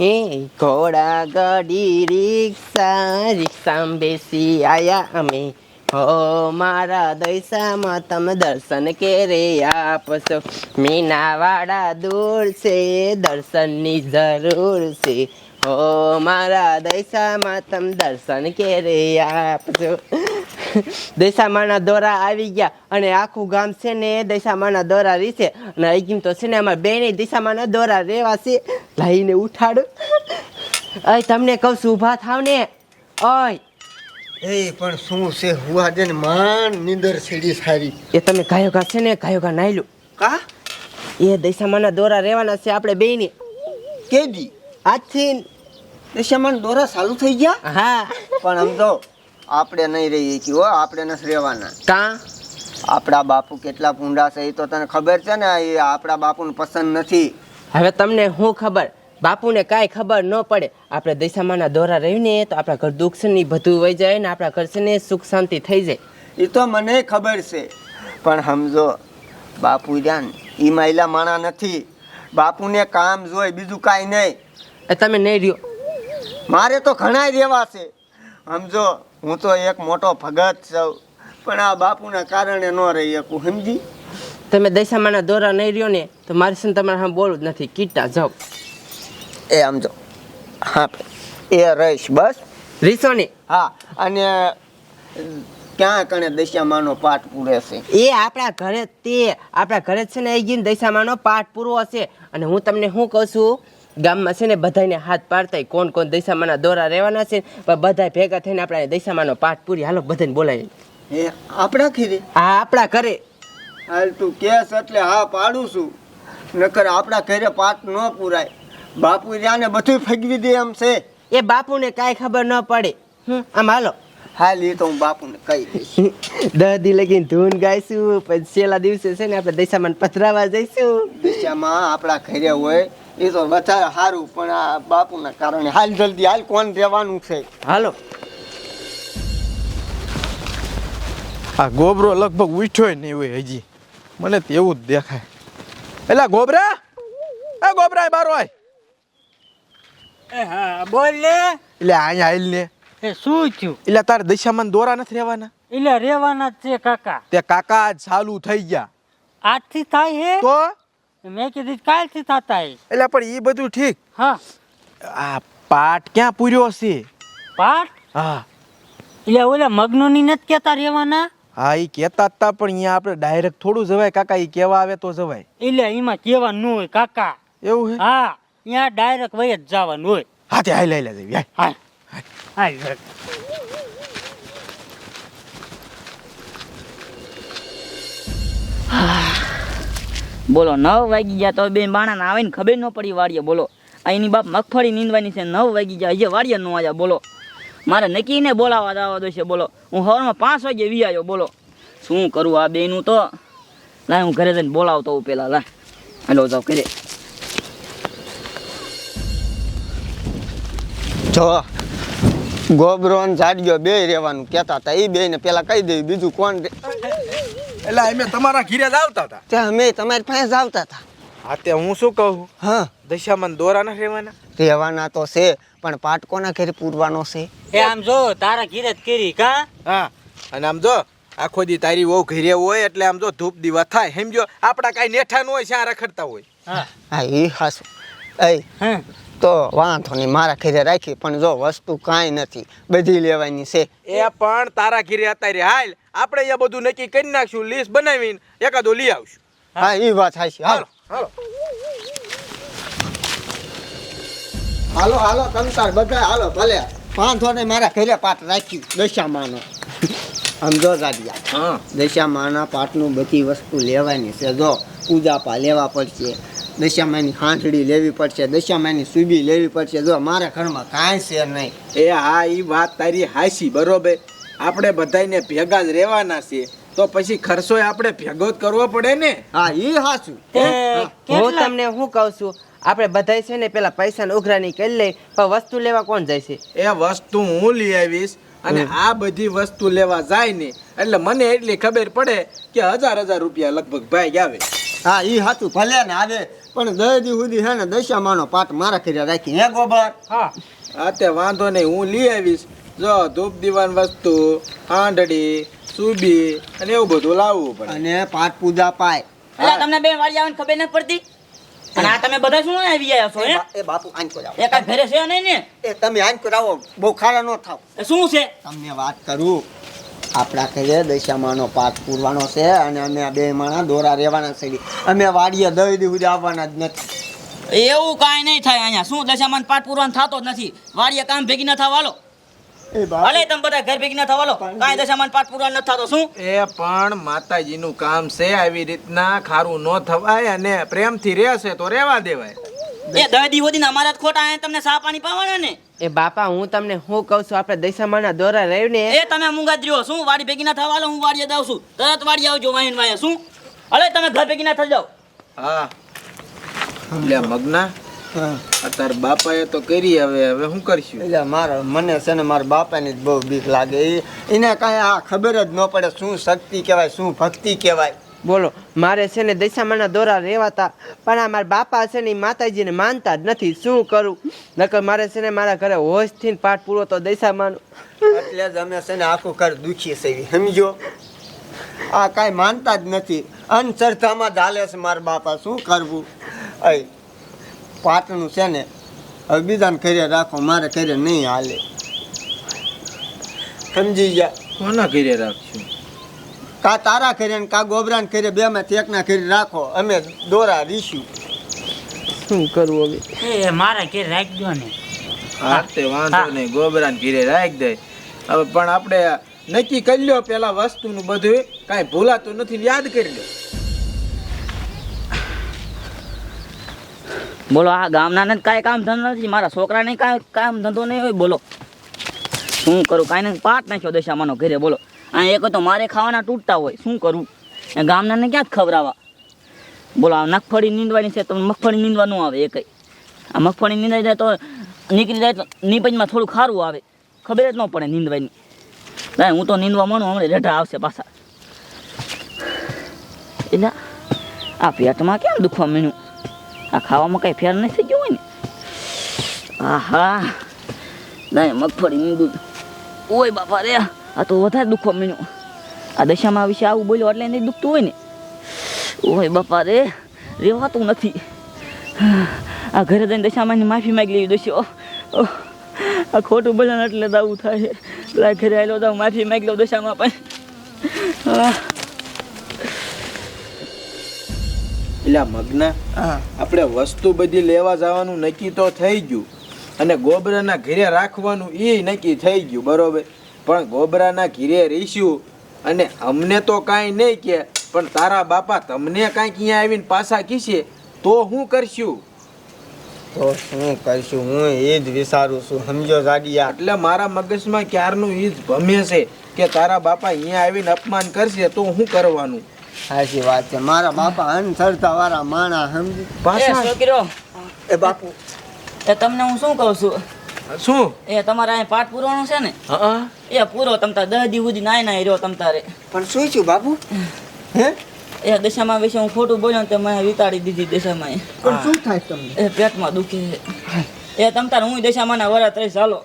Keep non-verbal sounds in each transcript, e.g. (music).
હે ઘોડા ગાડી, રિક્ષા રિક્ષામાં બેસી આયા અમે. હો, મારા દૈસામાં તમે દર્શન કેરે આપશો. મીનાવાડા દૂર છે, દર્શનની જરૂર છે. હો, મારા દૈસામાં તમે દર્શન કેરે આપશો. (laughs) દૈસામાના દોરા આવી ગયા અને આખું ગામ છે ને દૈસામાના દોરા રીસે અને અહીં તો છે ને અમારા બેને દિશામાના દોરા રેવા છે. લઈને ઉઠાડું. અય તમને કહું છું ઊભા થાવ ને. ઓય. એ પણ શું છે? હુવા દે ને માન નીંદર છેડી સારી. એ તમે ગાયો કા છે ને ગાયો ઘા નાયલું. કા? એ દૈસામાના દોરા રેવાના છે આપણે બેની કેદી? આજથી દશામાં દોરા ચાલુ થઈ ગયા? હા. પણ આમ તો આપણે નહીં રહીએ કે હો આપણે નથી રહેવાના. કાં? આપણા બાપુ કેટલા પૂંડા છે એ તો તને ખબર છે ને એ આપણા બાપુને પસંદ નથી. હવે તમને શું ખબર? બાપુને કાંઈ ખબર ન પડે. આપણે દૈસામાના દોરા રહીને તો આપણા ઘર દુઃખ ને બધું વહી જાય ને આપણા ઘર છે ને સુખ શાંતિ થઈ જાય. એ તો મને ખબર છે. પણ સમજો બાપુ જાન એ મહિલા માણા નથી. બાપુને કામ જોઈ બીજું કાંઈ નહીં. એ તમે નહીં રહ્યો. મારે તો ઘણા રહેવા છે. સમજો હું તો એક મોટો ભગત છું. પણ આ બાપુના કારણે ન રહી શકું સમજી? તમે દશામાના દોરા નહીં રહ્યો ને તો મારી સાથે તમારે સામે બોલવું જ નથી. કીટા જાઓ. એ સમજો હા એ રહીશ બસ. રીસો ને હા અને ક્યાં કણે દશામાનો પાઠ પૂરે છે? એ આપણા ઘરે તે આપણા ઘરે જ છે ને એ ગઈને દશામાનો પાઠ પૂરો હશે. અને હું તમને શું કહું છું? ગામમાં છે ને બધાને હાથ પાડતા કોણ કોણ દૈસામાના દોરા રહેવાના છે પણ બધા ભેગા થઈને આપણે દૈસામાનો પાઠ પૂરી. હાલો બધાને બોલાવી એ આપણા ખીરે હા આપણા ઘરે. હાલ તું કેસ એટલે હા પાડું છું. નકર આપણા ઘરે પાઠ ન પૂરાય. બાપુ ને બધું ફગવી દે એમ છે. એ બાપુને કાંઈ ખબર ન પડે. આમ હાલો. હાલ એ તો હું બાપુને કહી દઈશ. (laughs) દસ લગીને ધૂન ગાઈશું પછી છેલ્લા દિવસે છે ને આપણે દિશામાં પથરાવા જઈશું. દિશામાં આપણા ઘરે હોય એ તો વધારે સારું પણ આ બાપુના કારણે. હાલ જલ્દી હાલ કોણ રહેવાનું છે? હાલો. આ ગોબરો લગભગ ઉઠ્યો નહીં હોય હજી. મને તો એવું જ દેખાય. એટલે ગોબરા? એ ગોબરા બારો આય. એ હા બોલ લે એટલે અહીંયા આઈલ ને. એ શું થયું? એટલે તારે દશામાં દોરા નથી રહેવાના? એટલે રહેવાના જ છે કાકા. તે કાકા આજ ચાલુ થઈ ગયા. આજથી થાય હે? તો? મેં કીધું કાલથી થતા હે એટલે પણ એ બધું ઠીક. હા. આ પાટ ક્યાં પૂર્યો છે? પાઠ? હા. એટલે ઓલા મગ્નોની નથી કેતા રેવાના હા એ કહેતા હતા પણ અહીંયા આપણે ડાયરેક્ટ થોડું જવાય. કાકા એ કેવા આવે તો જવાય. એટલે એમાં કેવાનું ન હોય કાકા. એવું હે હા અહીંયા ડાયરેક્ટ વય જ જવાનું હોય. હા તે હાઈ લઈ જવી હા હા હા. બોલો, નવ વાગી ગયા તો બે બાણાને આવીને ખબર ન પડી વાડીએ, બોલો. અહીંની બાપ મગફળી નીંદવાની છે, નવ વાગી ગયા, હજી વાડીએ ન આવ્યા, બોલો. મારે નક્કીને બોલાવા દાવા દો છે, બોલો. હું સવારમાં પાંચ વાગે વી આવ્યો, બોલો. શું કરું આ બેનું તો? લાય, હું ઘરે જઈને બોલાવતો હું પેલા, લાય. હેલો જાવ કરે જો, ગોબરોન જાડ્યો બે રહેવાનું કહેતા હતા એ બે ને પેલા કહી દેવી, બીજું કોણ એટલે અમે તમારા ઘીરે જ આવતા હતા. તે અમે તમારી પાસે જ આવતા હતા. હા તે હું શું કહું? હા. દશામાં દોરા ના રહેવાના? રહેવાના તો છે પણ પાટકોના ઘરે પૂરવાનો છે. એ આમ જો તારા ઘીરે જ કરી કા? હા અને આમ જો આખો દી તારી વહુ ઘરે હોય એટલે આમ જો ધૂપ દીવા થાય. સમજો આપણા કાંઈ નેઠા ન હોય ત્યાં રખડતા હોય. હા. હા એ હાસું. એ હા તો વાંધો નહીં મારા ઘેરે રાખી પણ જો વસ્તુ કાંઈ નથી. બધી લેવાની છે. એ પણ તારા ઘીરે અત્યારે હાલ આપણે અહીંયા બધું નક્કી કરી નાખશું લિસ્ટ બનાવીને એકાદો લઈ આવશું. હા એ વાત હાચી. હાલો. હાલો હાલો. હાલો તમ બધા હાલો ભલે. પાંચો ને મારા ઘરે પાઠ રાખ્યું. દશામાનો. સમજો દાદિયા હા. દશામાના પાટનું બધી વસ્તુ લેવાની છે. જો પૂજાપા લેવા પડશે દશામાની હાંઠડી લેવી પડશે દશામાની સુબી લેવી પડશે. જો મારા ઘરમાં કાંઈ છે નહીં. એ હા એ વાત તારી હાસી બરોબર. આપણે બધાને ભેગા જ રહેવાના છે તો પછી ખર્ચો આપણે ભેગો જ કરવો પડે ને? હા એ હાચું. હું? તમને શું કહું છું આપણે બધા છે ને પેલા પૈસા ને ઉઘરાની કરી લઈ પણ વસ્તુ લેવા કોણ જાય છે? એ વસ્તુ હું લઈ આવીશ અને આ બધી વસ્તુ લેવા જાય ને એટલે મને એટલી ખબર પડે કે હજાર હજાર રૂપિયા લગભગ ભાઈ આવે. હા ઈ હાતું ભલે ને આવે પણ દહેજી સુધી છે ને દશામાનો પાઠ મારા કર્યા રાખી. હે ગોબર? હા. હા તે વાંધો નહીં હું લઈ આવીશ. જો ધૂપ દીવાન વસ્તુ આંધળી સુબી અને એવું બધું લાવવું પડે. અને પાઠ પૂજા પાય. એટલે તમને બે વાળી આવવાની ખબર નથી પડતી? અને આ તમે બધા શું આવી ગયા છો એ હે? એ બાપુ આંચકો જાઓ એ કાંઈ ઘરે છે નહીં ને? એ તમે આંચકો આવો બહુ ખારા નો થાવ. એ શું છે? તમને વાત કરું આપણા ઘરે દશામાનો પાઠ પૂરવાનો છે અને અમે આ બે માણા દોરા રહેવાના છે. અમે વાડીએ દહી દીધું આવવાના જ નથી. એવું કાંઈ નહીં થાય અહીંયા. શું દશામાન પાઠ પૂરવાનો થતો જ નથી? વાડીએ કામ ભેગી ન થવા એ બાપુ. ભલે તમે બધા ઘર ભેગી ન થવાલો કાંઈ દશામાન પાઠ પૂરવાનું ન થતો શું? એ પણ માતાજીનું કામ છે આવી રીતના ખારું ન થવાય અને પ્રેમથી રહેશે તો રહેવા દેવાય. એ દહદી હોદી અમારા જ ખોટા આયા તમને સા પાણી પાવાના ને? એ બાપા હું તમને હું કહું છું? આપણે દશામાના દોરા રહીને એ તમે મુંગાદ્રીઓ શું? વાડી ભેગી ના થવાલો હું વાડીએ જાઉં છું. તરત વાડી આવજો વાહીન વાહે શું? અલે તમે ઘર ભેગી ના થઈ જાઓ. હા. એટલે મગના. હા. અત્યારે બાપાએ તો કરી હવે હવે શું કરશું? એટલે મારા મને છે ને મારા બાપાની જ બહુ બીક લાગે. એ એને કાંઈ આ ખબર જ ન પડે શું શક્તિ કહેવાય શું ભક્તિ કહેવાય. બોલો મારે છે ને દશામાના દોરા રહેવાતા પણ આ મારા બાપા છે ને એ માતાજીને માનતા જ નથી. શું કરું? નકર મારે છે ને મારા ઘરે હોશથી પાઠ પૂરો તો દશામાનો. એટલે જ અમે છે ને આખું ઘર દુખીએ છે સમજો? આ કાંઈ માનતા જ નથી. અંધશ્રદ્ધામાં જ હાલે છે મારા બાપા શું કરવું? અય પાટનું છે ને હવે બીજાને ઘરે રાખો મારે ઘરે નહીં હાલે. સમજી ગયા? કોના ઘરે રાખશું? કા તારા ઘરે ને કા ગોબરાને ઘરે બે માંથી એકના ઘરે રાખો. અમે દોરા રીશું. શું કરવું હવે? એ મારા ઘેર રાખજો ને. હા તે વાંધો નહીં ગોબરાને ઘીરે રાખ દે. હવે પણ આપણે નક્કી કરી લ્યો પેલા વસ્તુનું બધું. કાંઈ ભૂલાતું નથી યાદ કરી લો બોલો, આ ગામના ને કાંઈ કામ ધંધો નથી, મારા છોકરાને કાંઈ કામ ધંધો નહીં હોય, બોલો. શું કરું, કાંઈ ને પાટ નાખ્યો દશામાનો ઘરે, બોલો. આ એક તો મારે ખાવાના તૂટતા હોય, શું કરું? એ ગામનાને ક્યાં જ ખવડાવવા? બોલો, આ મગફળી નીંદવાની છે, તો મગફળી નીંદવા ન આવે એ કંઈ આ મગફળી નીંદાઈ જાય તો નીકળી જાય તો નીપજમાં થોડું ખારું આવે. ખબર જ ન પડે નીંદવાની. ના હું તો નીંદવા માનું હમણાં રેઢા આવશે પાછા. એટલે આ પેટમાં કેમ દુખવા માંડ્યું? આ ખાવામાં કઈ ફેર નહીં થઈ ગયો ને? આહા ના મગફળી નીંદું ઓય બાપા રે આ તો વધારે દુખવા માંડ્યું આ દશામાં વિશે આવું બોલ્યો એટલે નહીં દુખતું હોય ને? ઓય બાપા રે રેવાતું નથી. આ ઘરે જઈને દશામાની માફી માગી લેવી દસ્યો આ ખોટું બોલે એટલે આવું થાય. ઘરે આવેલો તો માફી માગી લો દશામાં પણ. આહ, એટલે મગના. આપણે વસ્તુ બધી લેવા જવાનું નક્કી તો થઈ ગયું. અને ગોબરાના ઘીરે રાખવાનું એ નક્કી થઈ ગયું બરોબર? પણ ગોબરાના ઘીરે રહીશું અને અમને તો કાંઈ નહીં કે પણ તારા બાપા તમને કાંઈક અહીંયા આવીને પાછા કીશે તો હું કરશું? તો શું કરીશું? હું એ જ વિચારું છું સમજો જાડિયા. એટલે મારા મગજમાં ક્યારનું એ જ ભમે છે કે તારા બાપા અહીંયા આવીને અપમાન કરશે તો હું કરવાનું? સાચી વાત છે. મારા બાપા અનસરતા વાળા માણા સમજી? પાછા છોકરો. એ બાપુ. એ તમને હું શું કહું છું? શું? એ તમારા અહીં પાઠ પૂરવાનું છે ને? એ પૂરો તમતા દસ દી સુધી નાય નાય રહ્યો તમતારે પણ શું છું બાપુ? હે? એ દશામાં વિશે હું ખોટું બોલ્યો તો તે મેં વિતાડી દીધી દશામાં પણ શું થાય તમને? એ પેટમાં દુખે છે. એ તમ તાર હું દશામાના વરત રહીશ ચાલો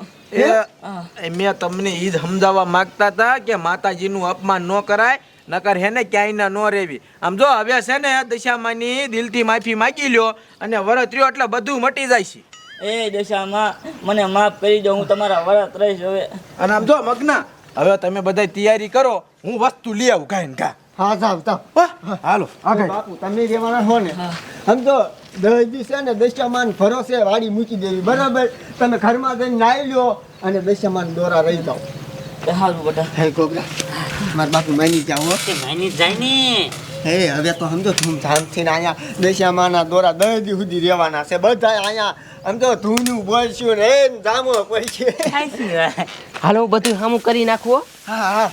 એ મેં તમને ઈદ સમજાવવા માંગતા હતા કે માતાજીનું અપમાન ન કરાય નકર હેને ક્યાંય ન રહેવી. આમ જો હવે છે ને દશામાની દિલથી માફી માગી લ્યો અને વરત રહ્યો એટલે બધું મટી જાય છે એ દશામાં મને માફ કરી દો હું તમારા વરત રહીશ હવે. અને આમ જો મગના હવે તમે બધા તૈયારી કરો હું વસ્તુ લઈ આવું કાંઈ ને કાં હા સાહેબ તો હાલો. આગળ બાપુ તમે જેવાના હો ને. સમજો દસ દિવસે છે ને દશામાન ભરોસે વાડી મૂકી દેવી. બરાબર? તમે ઘરમાં જઈને નાઈ લ્યો અને દશામાન દોરા રહી જાઓ. એ સારું બેટા. હે ગોબરા મારા બાપુ માની જાઓ માની જાય ને. હે હવે તો સમજો ધૂમધામથી ને અહીંયા દશામાના દોરા દસ દી સુધી રહેવાના છે. બધા અહીંયા સમજો ધૂનું બોલશું ને એ જામો પડશે હાલો બધું સામું કરી નાખવો હા હા.